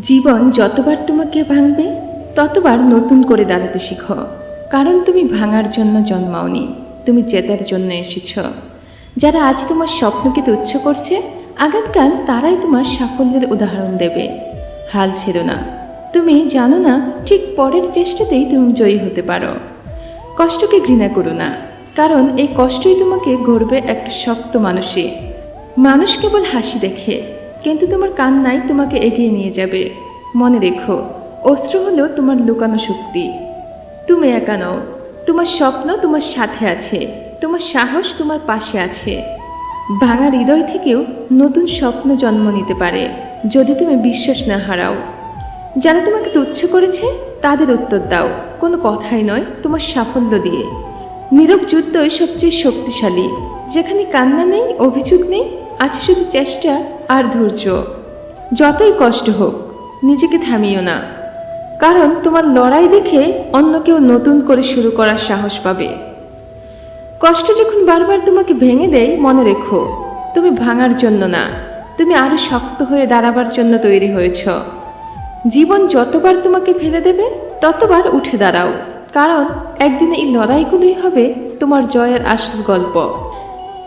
জীবন যতবার তোমাকে ভাঙবে, ততবার নতুন করে দাঁড়াতে শিখো। কারণ তুমি ভাঙার জন্য জন্মাওনি, তুমি জেতার জন্য এসেছ। যারা আজ তোমার স্বপ্নকে তুচ্ছ করছে, আগামীকাল তারাই তোমার সাফল্যের উদাহরণ দেবে। হাল ছেড়ো না। তুমি জানো না, ঠিক পরের চেষ্টাতেই তুমি জয়ী হতে পারো। কষ্টকে ঘৃণা করো না, কারণ এই কষ্টই তোমাকে গড়বে একটা শক্ত মানুষে মানুষ কেবল হাসি দেখে কিন্তু তোমার কান্নাই তোমাকে এগিয়ে নিয়ে যাবে। মনে রেখো অস্ত্র হলো তোমার লুকানো শক্তি। তুমি একা নও, তোমার স্বপ্ন তোমার সাথে আছে, তোমার সাহস তোমার পাশে আছে। ভাঙা হৃদয় থেকেও নতুন স্বপ্ন জন্ম নিতে পারে, যদি তুমি বিশ্বাস না হারাও। যারা তোমাকে তুচ্ছ করেছে, তাদের উত্তর দাও, কোনো কথাই নয় তোমার সাফল্য দিয়ে। নীরব যুদ্ধই সবচেয়ে শক্তিশালী, যেখানে কান্না নেই, অভিযোগ নেই, আছে শুধু চেষ্টা আর ধৈর্য। যতই কষ্ট হোক, নিজেকে থামিও না। কারণ তোমার লড়াই দেখে অন্য কেউ নতুন করে শুরু করার সাহস পাবে। কষ্ট যখন বারবার তোমাকে ভেঙে দেয়, মনে রেখো, তুমি ভাঙার জন্য না, তুমি আরও শক্ত হয়ে দাঁড়াবার জন্য তৈরি হয়েছ। জীবন যতবার তোমাকে ফেলে দেবে, ততবার উঠে দাঁড়াও। কারণ একদিন এই লড়াইগুলোই হবে তোমার জয়ের আসল গল্প।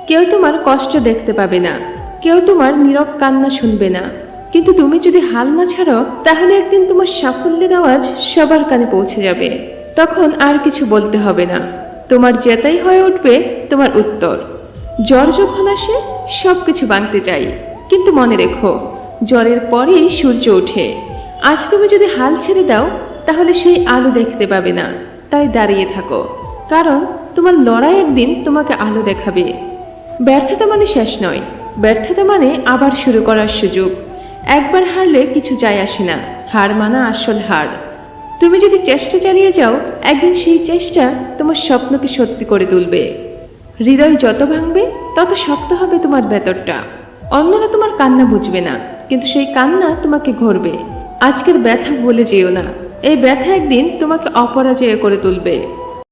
কেউ তোমার কষ্ট দেখতে পাবে না, কেউ তোমার নীরব কান্না শুনবে না। কিন্তু তুমি যদি হাল না ছাড়ো, তাহলে একদিন তোমার সাফল্যের আওয়াজ সবার কানে পৌঁছে যাবে। তখন আর কিছু বলতে হবে না। তোমার জেতাই হয়ে উঠবে তোমার উত্তর। জ্বর যখন আসে সব কিছু বাঁধতে চাই। কিন্তু মনে রেখো, জ্বরের পরেই সূর্য ওঠে। আজ তুমি যদি হাল ছেড়ে দাও, তাহলে সেই আলো দেখতে পাবে না। তাই দাঁড়িয়ে থাকো। কারণ তোমার লড়াই একদিন তোমাকে আলো দেখাবে। ব্যর্থতা মানে শেষ নয়। ব্যর্থতা মানে আবার শুরু করার সুযোগ। একবার হারলে কিছু যায় আসে না। হার মানা আসল হার। তুমি যদি চেষ্টা চালিয়ে যাও, একদিন সেই চেষ্টা তোমার স্বপ্নকে সত্যি করে তুলবে। হৃদয় যত ভাঙবে, তত শক্ত হবে তোমার ভেতরটা। অন্যরা তোমার কান্না বুঝবে না, কিন্তু সেই কান্না তোমাকে ঘরবে। আজকের ব্যথা বলে যেও না। এই ব্যথা একদিন তোমাকে অপরাজয় করে তুলবে।